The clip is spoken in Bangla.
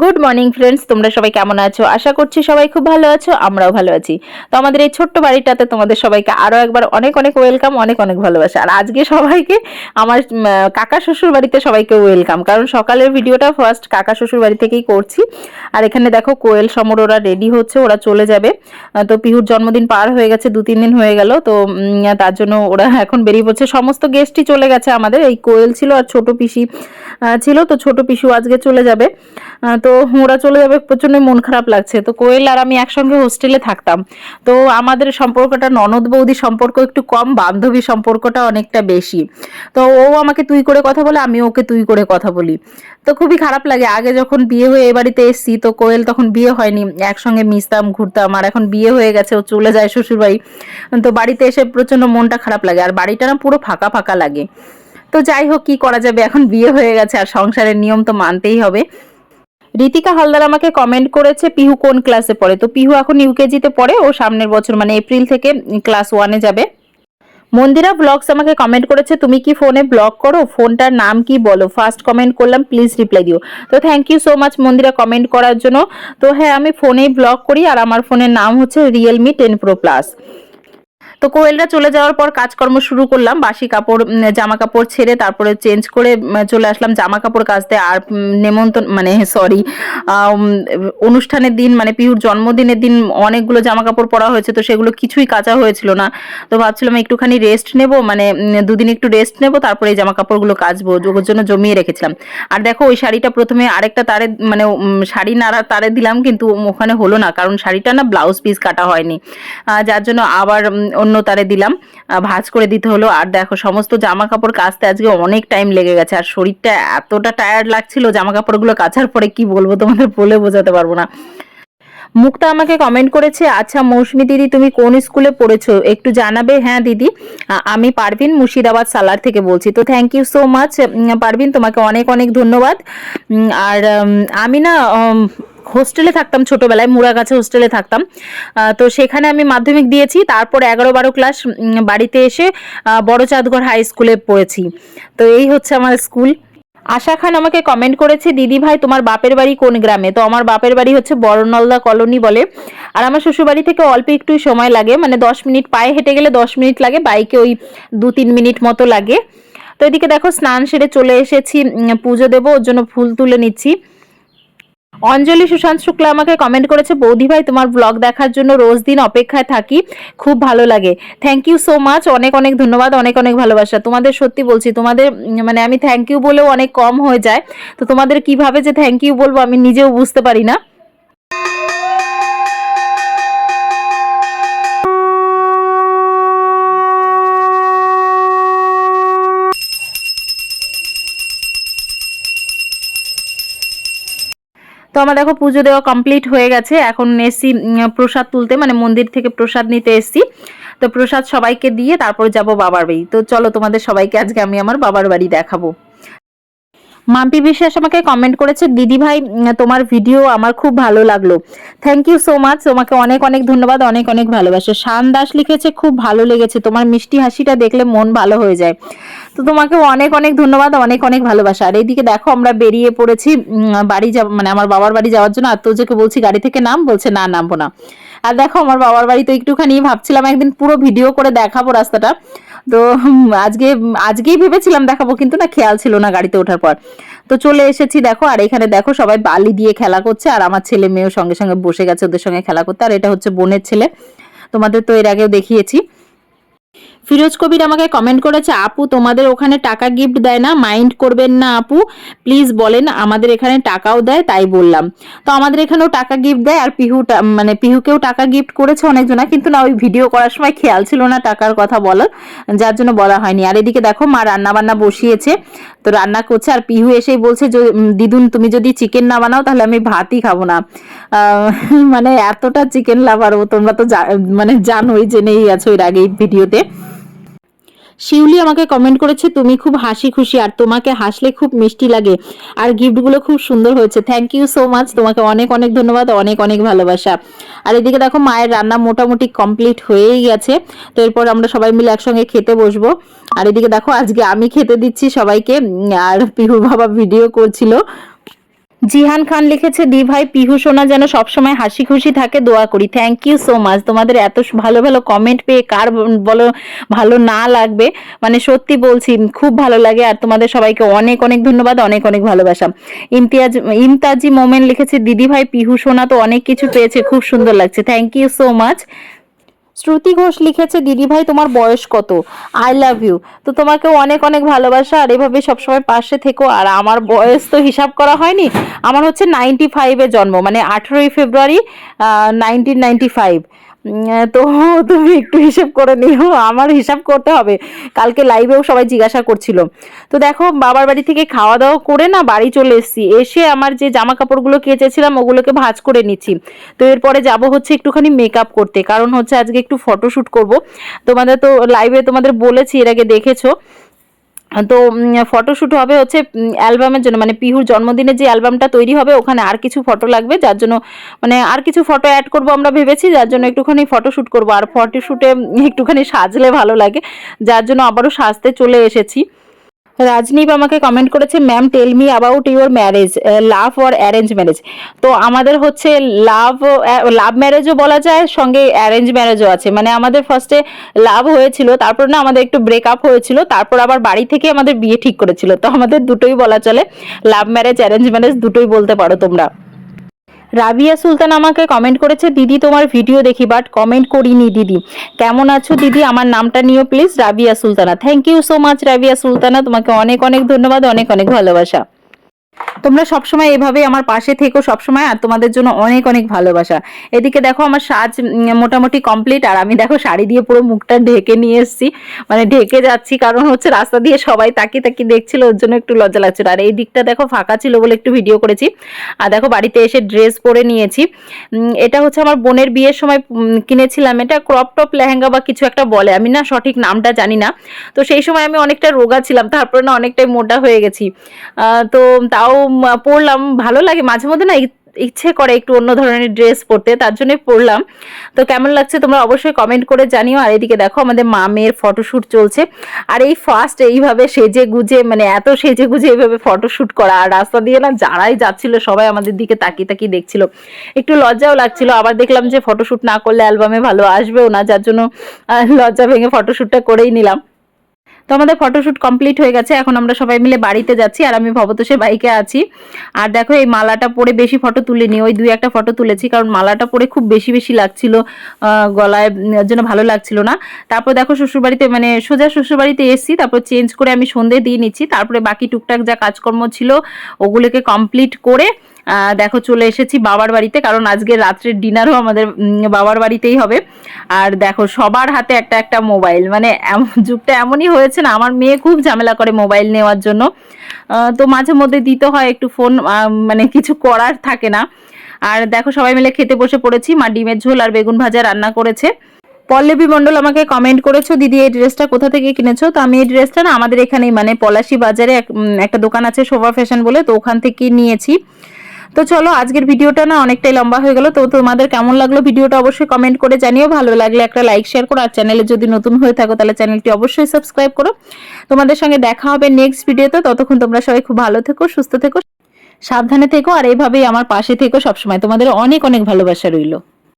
গুড মর্নিং ফ্রেন্ডস তোমরা সবাই কেমন আছো? আশা করছি সবাই খুব ভালো আছো, আমরাও ভালো আছি। তো আমাদের এই ছোট্ট বাড়িটাতে তোমাদের সবাইকে আরও একবার অনেক অনেক ওয়েলকাম অনেক অনেক ভালোবাসা। আর আজকে সবাইকে আমার কাকা শ্বশুর বাড়িতে সবাইকে ওয়েলকাম কারণ সকালের ভিডিওটা ফার্স্ট কাকা শ্বশুর বাড়ি থেকেই করছি। আর এখানে দেখো, কোয়েল সমর ওরা রেডি হচ্ছে, ওরা চলে যাবে। তো পিহুর জন্মদিন পার হয়ে গেছে দু তিন দিন হয়ে গেল। তো তার জন্য ওরা এখন বেরিয়ে পড়ছে। সমস্ত গেস্টই চলে গেছে আমাদের। এই কোয়েল ছিল আর ছোট পিসি ছিল। তো ছোট পিসু আজকে চলে যাবে। তো ওরা চলে যাবে, প্রচণ্ড মন খারাপ লাগছে। তো কোয়েল আর আমি একসঙ্গে হোস্টেলে থাকতাম। তো আমাদের সম্পর্কটা ননদ বৌদি সম্পর্ক একটু কম, বান্ধবী সম্পর্কটা অনেকটা বেশি। তো ও আমাকে তুই করে কথা বলে, আমি ওকে তুই করে কথা বলি। তো খুবই খারাপ লাগে। আগে যখন বিয়ে হয়ে এ বাড়িতে এসছি, তো কোয়েল তখন বিয়ে হয়নি। একসঙ্গে মিশতাম, ঘুরতাম, আর এখন বিয়ে হয়ে গেছে, ও চলে যায় শ্বশুরবাড়ি। তো বাড়িতে এসে প্রচণ্ড মনটা খারাপ লাগে। আর বাড়িটা না পুরো ফাঁকা ফাঁকা লাগে। তো যাই হোক, কি করা যাবে? এখন বিয়ে হয়ে গেছে, আর সংসারের নিয়ম তো মানতেই হবে। ঋতিকা হালদার আমাকে কমেন্ট করেছে, পিহু কোন ক্লাসে পড়ে? তো পিহু এখন ইউকেজিতে পড়ে, ও সামনের বছর মানে এপ্রিল থেকে ক্লাস ওয়ানে যাবে। মন্দিরা ব্লগস আমাকে কমেন্ট করেছে, তুমি কি ফোনে ব্লগ করো? ফোনটার নাম কি বলো? ফার্স্ট কমেন্ট করলাম প্লিজ রিপ্লাই দিও। তো thank you so much Mandira comment করার জন্য। তো হ্যাঁ আমি ফোনেই ব্লগ করি, আর আমার ফোনের নাম হচ্ছে রিয়েলমি টেন প্রো প্লাস তো কোয়েলরা চলে যাওয়ার পর কাজকর্ম শুরু করলাম। বাসি কাপড় জামা কাপড় ছেড়ে তারপরে চেঞ্জ করে চলে আসলাম। জামা কাপড় কাচতে আর নেমন্তন মানে সরি অনুষ্ঠানের দিন মানে পিহুর জন্মদিনের দিন অনেকগুলো জামা কাপড় পরা হয়েছে, তো সেগুলো কিছুই কাচা হয়েছিল না। তো ভাবছিলাম একটুখানি রেস্ট নেব মানে দুদিন একটু রেস্ট নেব, তারপরে এই জামা কাপড়গুলো কাচবো ওর জন্য জমিয়ে রেখেছিলাম। আর দেখো, ওই শাড়িটা প্রথমে আরেকটা তারে মানে শাড়ি নাড়া তারে দিলাম, কিন্তু ওখানে হলো না, কারণ শাড়িটা না ব্লাউজ পিস কাটা হয়নি। যার জন্য আবার অন্য তারে দিলাম ভাঁজ করে দিতে হলো। আর দেখো, সমস্ত জামা কাপড় কাচতে আজকে অনেক টাইম লেগে গেছে। আর শরীরটা এতটা টায়ার্ড লাগছিল জামা কাপড়গুলো কাচার পরে কি বলব তোমাদের বলে বোঝাতে পারব না। মুক্তা আমাকে কমেন্ট করেছে আচ্ছা মৌসুমি দিদি, তুমি কোন স্কুলে পড়েছো? একটু জানাবে? হ্যাঁ দিদি আমি পারভিন মুর্শিদাবাদ সালার থেকে বলছি। তো thank you so much Parvin, তোমাকে অনেক অনেক ধন্যবাদ। আর আমি না হোস্টেলে থাকতাম ছোটবেলায় মুড়াগাছা হোস্টেলে থাকতাম। তো সেখানে আমি মাধ্যমিক দিয়েছি, তারপর এগারো বারো ক্লাস বাড়িতে এসে বড় চাঁদঘর হাই স্কুলে পড়েছি। তো এই হচ্ছে আমার স্কুল। আশা খান আমাকে কমেন্ট করেছে, দিদি ভাই, তোমার বাপের বাড়ি কোন গ্রামে? তো আমার বাপের বাড়ি হচ্ছে বড়নলদা কলোনি বলে। আর আমার শ্বশুরবাড়ি থেকে অল্প একটুই সময় লাগে মানে দশ মিনিট পায়ে হেঁটে গেলে দশ মিনিট লাগে, বাইকে ওই দু তিন মিনিট মতো লাগে। তো এদিকে দেখো, স্নান সেরে চলে এসেছি পুজো দেবো, ওর জন্য ফুল তুলে নিচ্ছি। অঞ্জলি সুশান্ত শুক্লা আমাকে কমেন্ট করেছে, বৌদি ভাই, তোমার ব্লগ দেখার জন্য রোজ দিন অপেক্ষায় থাকি, খুব ভালো লাগে। থ্যাংক ইউ সো মাচ অনেক অনেক ধন্যবাদ, অনেক অনেক ভালোবাসা। তোমাদের সত্যি বলছি, তোমাদের মানে আমি থ্যাংক ইউ বলেও অনেক কম হয়ে যায়। তো তোমাদের কীভাবে যে থ্যাংক ইউ বলব আমি নিজেও বুঝতে পারি না। আমার দেখো পুজো দেওয়া কমপ্লিট হয়ে গেছে। এখন এসছি প্রসাদ তুলতে মানে মন্দির থেকে প্রসাদ নিতে এসছি। তো প্রসাদ সবাইকে দিয়ে তারপর যাব বাবার বাড়ি। তো চলো তোমাদের সবাইকে আজকে আমি আমার বাবার বাড়ি দেখাবো। মাম্পি বিশ্বাস আমাকে কমেন্ট করেছে, দিদি ভাই তোমার ভিডিও আমার খুব ভালো লাগল। থ্যাংক ইউ সো মাচ তোমাকে অনেক অনেক ধন্যবাদ, অনেক অনেক ভালোবাসা। শান দাস লিখেছে, খুব ভালো লেগেছে, তোমার মিষ্টি হাসিটা দেখলে মন ভালো হয়ে যায়। তো তোমাকে অনেক অনেক ধন্যবাদ, অনেক অনেক ভালোবাসা। আর এইদিকে দেখো, আমরা বেরিয়ে পড়েছি বাড়ি যাব মানে আমার বাবার বাড়ি যাওয়ার জন্য। আর তোজোকে বলছি, গাড়ি থেকে নাম? বলছে, না, নামবো না। আর দেখো, আমার বাবার বাড়ি তো একটুখানি ভাবছিলাম একদিন পুরো ভিডিও করে দেখাবো রাস্তাটা। তো আজকে, আজকেই ভেবেছিলাম দেখাবো, কিন্তু না খেয়াল ছিল না গাড়িতে ওঠার পর। তো চলে এসেছি দেখো, আর এখানে দেখো সবাই বালি দিয়ে খেলা করছে, আর আমার ছেলে মেয়েও সঙ্গে সঙ্গে বসে গেছে ওদের সঙ্গে খেলা করতে, আর এটা হচ্ছে বোনের ছেলে। তোমাদের তো এর আগেও দেখিয়েছি। ফিরোজ কবির আমাকে কমেন্ট করেছে, আপু, তোমাদের ওখানে টাকা গিফট দেয় না? মাইন্ড করবেন না, আপু। প্লিজ বলেন, আমাদের এখানে টাকাও দেয়, তাই বললাম। তো আমাদের এখানেও টাকা গিফট দেয়, আর পিহুটা মানে পিহুকেও টাকা গিফট করেছে অনেকজনা, কিন্তু না, ওই ভিডিও করার সময় খেয়াল ছিল না টাকার কথা বলার, যার জন্য বলা হয়নি। আর এদিকে দেখো, মা রান্না বান্না বসিয়েছে, তো রান্না করছে, আর পিহু এসেই বলছে যে দিদুন, তুমি যদি চিকেন না বানাও, তাহলে আমি ভাতই খাব না। মানে এতটা চিকেন লাভার ও, তোমরা তো মানে জানোই জেনেই আছো এর আগে ভিডিওতে শিউলি আমাকে কমেন্ট করেছে, তুমি খুব হাসি খুশি আর তোমাকে হাসলে খুব মিষ্টি লাগে আর গিফটগুলো খুব সুন্দর হয়েছে। থ্যাংক ইউ সো মাচ তোমাকে অনেক অনেক ধন্যবাদ, অনেক অনেক ভালোবাসা। আর এদিকে দেখো, মায়ের রান্না মোটামুটি কমপ্লিট হয়েই গেছে। তো এরপর আমরা সবাই মিলে একসঙ্গে খেতে বসবো। আর এদিকে দেখো, আজকে আমি খেতে দিচ্ছি সবাইকে। আর পিহু বাবা ভিডিও করছিল। জিহান খান লিখেছে, দি ভাই, পিহু সোনা যেন সবসময় হাসি খুশি থাকে, দোয়া করি। থ্যাংক ইউ সো মাচ তোমাদের এত ভালো ভালো কমেন্ট পেয়ে কার বলো ভালো না লাগবে। মানে সত্যি বলছি, খুব ভালো লাগে আর তোমাদের সবাইকে অনেক অনেক ধন্যবাদ, অনেক অনেক ভালোবাসা। ইমতিয়াজ, ইমতাজি মোমেন লিখেছে, দিদি ভাই, পিহু সোনা তো অনেক কিছু পেয়েছে, খুব সুন্দর লাগছে। Thank you so much Shruti Ghosh লিখেছে, দিদি ভাই, তোমার বয়স কত? আই লাভ ইউ তো তোমাকে অনেক অনেক ভালোবাসা। আর এভাবে সবসময় পাশে থেকো। আর আমার বয়স তো হিসাব করা হয়নি। আমার হচ্ছে নাইনটি ফাইভে জন্ম মানে আঠেরোই ফেব্রুয়ারি নাইনটিন নাইনটি ফাইভ তো তুমি একটু হিসাব করে নিও, আমার হিসাব করতে হবে। কালকে লাইভেও সবাই জিজ্ঞাসা করছিল। তো দেখো, বাবার বাড়ি থেকে খাওয়া দাওয়া করে না, বাড়ি চলে এসেছি। এসে আমার যে জামা কাপড়গুলো কেচেছিলাম, ওগুলোকে ভাজ করে নিচ্ছি। তো এরপরে যাব হচ্ছে একটুখানি মেকআপ করতে। কারণ হচ্ছে আজকে একটু ফটোশ্যুট করব। তোমাদের তো লাইভে তোমাদের বলেছি, এর আগে দেখেছ। তো ফটোশ্যুট হবে হচ্ছে অ্যালবামের জন্য। মানে পিহুর জন্মদিনে যে অ্যালবামটা তৈরি হবে, ওখানে আর কিছু ফটো লাগবে, যার জন্য মানে আর কিছু ফটো অ্যাড করব আমরা ভেবেছি, যার জন্য একটুখানি ফটোশ্যুট করব। আর ফটোশ্যুটে একটুখানি সাজলে ভালো লাগে, যার জন্য আবারও সাজতে চলে এসেছি। রাজনীব আমাকে কমেন্ট করেছে ma'am tell me about your marriage love or arrange marriage তো আমাদের হচ্ছে লাভ লাভ ম্যারেজও বলা যায়, সঙ্গে অ্যারেঞ্জ ম্যারেজও আছে। মানে আমাদের ফার্স্টে লাভ হয়েছিল, তারপর না আমাদের একটু ব্রেক আপ হয়েছিল, তারপর আবার বাড়ি থেকে আমাদের বিয়ে ঠিক করেছিল। তো আমাদের দুটোই বলা চলে লাভ ম্যারেজ অ্যারেঞ্জ ম্যারেজ দুটোই বলতে পারো তোমরা। রাবিয়া সুলতান আমাকে কমেন্ট করেছে, দিদি, তোমার ভিডিও দেখি বাট কমেন্ট করিনি দিদি। কেমন আছো দিদি? আমার নামটা নিও please Rabia Sultana. Thank you so much Rabia Sultana. তোমাকে অনেক অনেক ধন্যবাদ, অনেক অনেক ভালোবাসা। তোমরা সবসময় এভাবে আমার পাশে থেকো সবসময়, আর তোমাদের জন্য অনেক অনেক ভালোবাসা। এদিকে দেখো আমার সাজ মোটামুটি কমপ্লিট আর আমি দেখো শাড়ি দিয়ে পুরো মুখটা ঢেকে নিয়ে এসেছি। মানে ঢেকে যাচ্ছি, কারণ হচ্ছে রাস্তা দিয়ে সবাই তাকিয়ে তাকিয়ে দেখছিল, ওর জন্য একটু লজ্জা লাগছিল। আর এই দিকটা দেখো ফাঁকা ছিল বলে একটু ভিডিও করেছি। আর দেখো বাড়িতে এসে ড্রেস পরে নিয়েছি। এটা হচ্ছে আমার বোনের বিয়ের সময় কিনেছিলাম। এটা ক্রপ টপ লেহেঙ্গা বা কিছু একটা বলে। আমি না সঠিক নামটা জানি না। তো সেই সময় আমি অনেকটা রোগা ছিলাম, তারপরে না অনেকটাই মোটা হয়ে গেছি। তো তাও পরলাম, ভালো লাগে, মাঝে মধ্যে না ইচ্ছে করে একটু অন্য ধরনের ড্রেস পরতে, তার জন্যই পরলাম। তো কেমন লাগছে তোমরা অবশ্যই কমেন্ট করে জানিও। আর এদিকে দেখো, আমাদের মামের ফটোশ্যুট চলছে। আর এই ফার্স্ট এইভাবে সেজে গুজে মানে এত সেজে গুজে এইভাবে ফটোশ্যুট করা, আর রাস্তা দিয়ে না যারাই যাচ্ছিল, সবাই আমাদের দিকে তাকিয়ে তাকিয়ে দেখছিল। একটু লজ্জাও লাগছিল। আবার দেখলাম যে ফটোশ্যুট না করলে অ্যালবামে ভালো আসবেও না, যার জন্য লজ্জা ভেঙে ফটোশ্যুটটা করেই নিলাম। তো আমাদের ফটোশ্যুট কমপ্লিট হয়ে গেছে, এখন আমরা সবাই মিলে বাড়িতে যাচ্ছি আর আমি ভবতোষে বাইকে আছি। আর দেখো এই মালাটা পরে বেশি ফটো তুলিনি, ওই দুই একটা ফটো তুলেছি কারণ মালাটা পরে খুব বেশি বেশি লাগছিল গলায় জন্য ভালো লাগছিল না। তারপর দেখো শ্বশুরবাড়িতে মানে সোজা শ্বশুরবাড়িতে এসেছি, তারপর চেঞ্জ করে আমি সন্ধে দিয়ে নিচ্ছি, তারপরে বাকি টুকটাক যা কাজকর্ম ছিল ওগুলোকে কমপ্লিট করে দেখো চলে এসেছি বাবার বাড়িতে, কারণ আজকে রাত্রের ডিনারও আমাদের বাবার বাড়িতেই হবে। আর দেখো সবার হাতে একটা একটা মোবাইল মানে যুগটা এমনই হয়েছে না আমার মেয়ে খুব ঝামেলা করে মোবাইল নেওয়ার জন্য। তো মাঝে মধ্যে দিতে হয় একটু ফোন মানে কিছু করার থাকে না। আর দেখো, সবাই মিলে খেতে বসে পড়েছি। মা ডিমের ঝোল আর বেগুন ভাজা রান্না করেছে। পল্লবী মণ্ডল আমাকে কমেন্ট করেছ, দিদি, এই ড্রেসটা কোথা থেকে কিনেছো? তো আমি এই ড্রেসটা না আমাদের এখানেই মানে পলাশি বাজারে একটা দোকান আছে শোভা ফ্যাশন বলে, তো ওখান থেকে নিয়েছি। তো চলো, আজকের ভিডিওটা না অনেকটাই লম্বা হয়ে গেল। তো তোমাদের কেমন লাগল ভিডিওটা অবশ্যই কমেন্ট করে জানিও। ভালো লাগলে একটা লাইক শেয়ার করো। আর চ্যানেলে যদি নতুন হয়ে থাকো, তাহলে চ্যানেলটি অবশ্যই সাবস্ক্রাইব করো। তোমাদের সঙ্গে দেখা হবে নেক্সট ভিডিওতে ততক্ষণ তোমরা সবাই খুব ভালো থেকো, সুস্থ থেকো, সাবধানে থেকো। আর এইভাবেই আমার পাশে থেকো সবসময়। তোমাদের অনেক অনেক ভালোবাসা রইল।